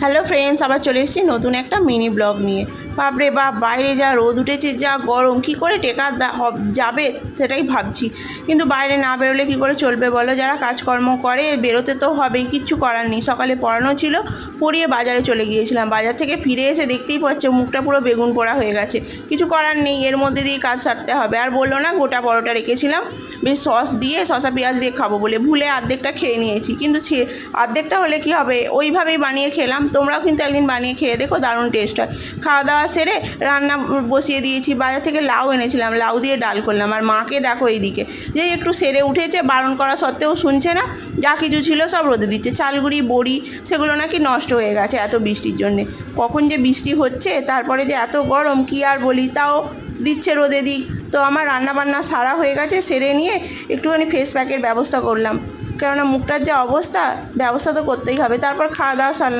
Hello friends আবার চলে এসেছি নতুন একটা মিনি ব্লগ নিয়ে। বাপরে বাপ, বাইরে যা রোদ উঠেছে, যা গরম, কি করে টেকা যাবে? সেটাই ভাবছি। কিন্তু বাইরে না বেরোলে কি করে চলবে বলো? যারা কাজকর্ম করে, বেরোতে তো হবেই, কিচ্ছু করার নেই। সকালে পড়ানো ছিল পড়িয়ে বাজারে চলে গিয়েছিলাম। বাজার থেকে ফিরে এসে দেখতেই পাচ্ছ মুখটা পুরো বেগুন পোড়া হয়ে গেছে। কিছু করার নেই, এর মধ্যে দিয়ে কাজ সারতে হবে। আর বলল না, গোটা পরোটা রেখেছিলাম। বেশ সস দিয়ে, শসা, পেঁয়াজ দিয়ে খাব বলে ভুলে অর্ধেকটা খেয়ে নিয়েছি। কিন্তু ছে- অর্ধেকটা হলে কি হবে? ওইভাবেই বানিয়ে খেলাম। তোমরাও কিন্তু একদিন বানিয়ে খেয়ে দেখো, দারুণ টেস্ট হয়। খাওয়া দাওয়া সেরে রান্না বসিয়ে দিয়েছি। বাজার থেকে লাউ এনেছিলাম, লাউ দিয়ে ডাল করলাম। আর মাকে দেখো এইদিকে, যে একটু সেরে উঠেছে, বারণ করা সত্ত্বেও শুনছে না। যা কিছু ছিল সব রোদে দিচ্ছে। চালগুড়ি, বড়ি, সেগুলো নাকি নষ্ট হয়ে গেছে এত বৃষ্টির জন্যে। কখন যে বৃষ্টি হচ্ছে, তারপরে যে এত গরম, কি আর বলি? তাও দিচ্ছে রোদে দিক তো আমার রান্নাবান্না সারা হয়ে গেছে, সেরে নিয়ে একটুখানি ফেস প্যাকের ব্যবস্থা করলাম। কেননা মুখটার যা অবস্থা, ব্যবস্থা তো করতেই হবে। তারপর খাওয়া দাওয়া সারলাম।